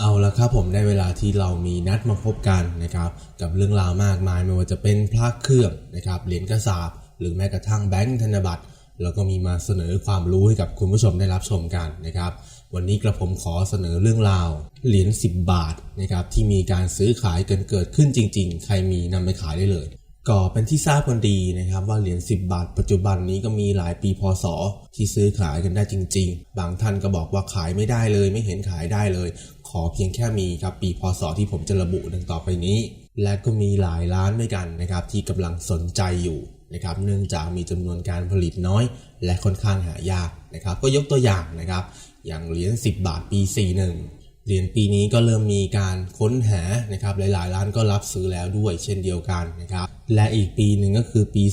เอาละครับผมได้เวลาที่เรามีนัดมาพบกันนะครับกับเรื่องราวมากมายไม่ว่าจะเป็นพระเครื่องนะครับเหรียญกระสาบหรือแม้กระทั่งแบงค์ธนบัตรแล้วก็มีมาเสนอความรู้ให้กับคุณผู้ชมได้รับชมกันนะครับ วันนี้กระผมขอเสนอเรื่องราวเหรียญ10 บาทนะครับที่มีการซื้อขายกันเกิดขึ้นจริง ๆ ใครมีนำไปขายได้เลยก็เป็นที่ทราบกันดีนะครับว่าเหรียญ10 บาท ปัจจุบันนี้ก็มีหลายปีพศ ที่ซื้อขายกันได้จริง ๆ บางท่านก็บอกว่าขายไม่ได้เลย ไม่เห็นขายได้เลย ขอเพียงแค่มีครับปีพศที่ผมจะระบุดังต่อไปนี้ และก็มีหลายร้านด้วยกันนะครับที่กำลังสนใจอยู่นะครับเนื่องจากมีจำนวนการผลิตน้อย และค่อนข้างหายากนะครับก็ยกตัวอย่างนะครับ อย่างเหรียญ10 บาทปี 41 เหรียญปีนี้ก็เริ่มมีการค้นหานะครับหลายๆ ร้านก็รับซื้อแล้วด้วยเช่นเดียวกันนะครับและอีกปีหนึ่งก็คือปี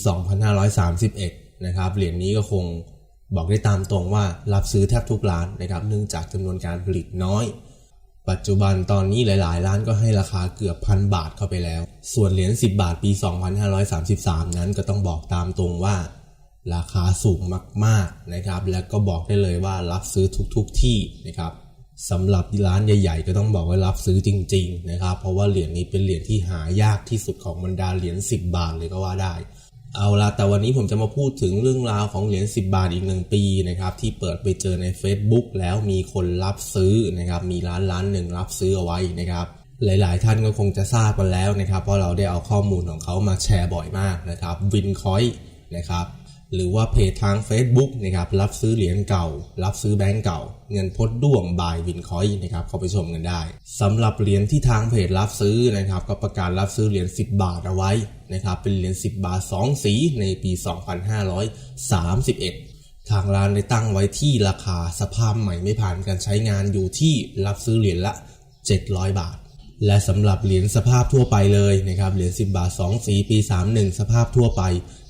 2531นะครับเหรียญนี้ก็คงบอกได้ตามตรงว่ารับซื้อแทบทุกร้านนะครับเนื่องจากจำนวนการผลิตน้อย ปัจจุบันตอนนี้หลาย ๆ ร้านก็ให้ราคาเกือบพันบาทเข้าไปแล้ว ส่วนเหรียญ10 บาทปี 2533 นั้นก็ต้องบอกตามตรงว่า ราคาสูงมาก ๆ นะครับ และก็บอกได้เลยว่ารับซื้อทุก ๆ ที่นะครับสำหรับร้านใหญ่ ๆ ก็ต้องบอกว่ารับซื้อจริง ๆ นะครับ เพราะว่าเหรียญนี้เป็นเหรียญที่หายากที่สุดของบรรดาเหรียญ10 บาทเลยก็ว่าได้ เอาละแต่วันนี้ผมจะมาพูดถึงเรื่องราวของเหรียญ10 บาทอีกหนึ่งปีนะครับที่เปิดไปเจอใน Facebook แล้วมีคนรับซื้อนะครับมีร้านร้านหนึ่งรับซื้อเอาไว้นะครับหลาย ๆ ท่านก็คงจะทราบกันแล้วนะครับ เพราะเราได้เอาข้อมูลของเขามาแชร์บ่อยมากนะครับวินคอยนะครับ หรือว่าเพจทาง Facebook นะครับรับซื้อเหรียญเก่า รับซื้อแบงก์เก่า เงินพดด้วงบายวินคอยนะครับเข้าไปชมกันได้สำหรับเหรียญที่ทางเพจรับซื้อนะครับก็ประกาศรับซื้อเหรียญ10 บาทเอาไว้นะครับเป็นเหรียญ10 บาท 2 สีในปี 2531ทางร้านได้ตั้งไว้ที่ราคาสภาพใหม่ไม่ผ่านการใช้งานอยู่ที่รับซื้อเหรียญละ 700 บาท และสำหรับเหรียญสภาพทั่วไปเลยนะครับเหรียญ10 บาท 2 สีปี 31 สภาพทั่วไป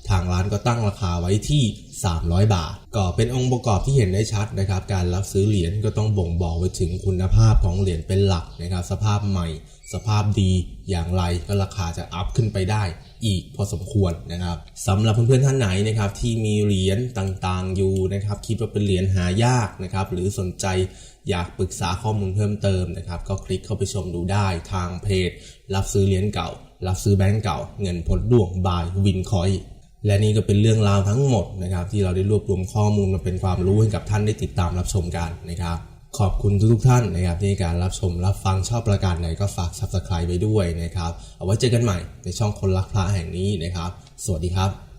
ทางร้านก็ตั้งราคาไว้ที่ 300 บาท ก็เป็นองค์ประกอบที่เห็นได้ชัดนะครับ การรับซื้อเหรียญก็ต้องบ่งบอกไปถึงคุณภาพของเหรียญเป็นหลักนะครับ สภาพใหม่ สภาพดีอย่างไรก็ราคาจะอัพขึ้นไปได้อีกพอสมควรนะครับสำหรับเพื่อนๆท่านไหนนะครับที่มีเหรียญต่างๆอยู่นะครับคิดว่าเป็นเหรียญหายากนะครับหรือสนใจอยากปรึกษาข้อมูลเพิ่มเติมนะครับ ก็คลิกเข้าไปชมดูได้ทางเพจ รับซื้อเหรียญเก่า รับซื้อแบงก์เก่า เงินพดดวงบายวินคอย และนี่ก็เป็นเรื่องราวทั้งหมดนะครับที่เราได้รวบรวมข้อมูลมาเป็นความรู้ให้กับท่านได้ติดตามรับชมกันนะครับ ขอบคุณทุกๆท่านนะครับที่การรับชมรับฟังชอบประการไหนก็ฝาก subscribe ไปด้วยนะครับ เอาไว้เจอกันใหม่ในช่องคนรักพระแห่งนี้นะครับ สวัสดีครับ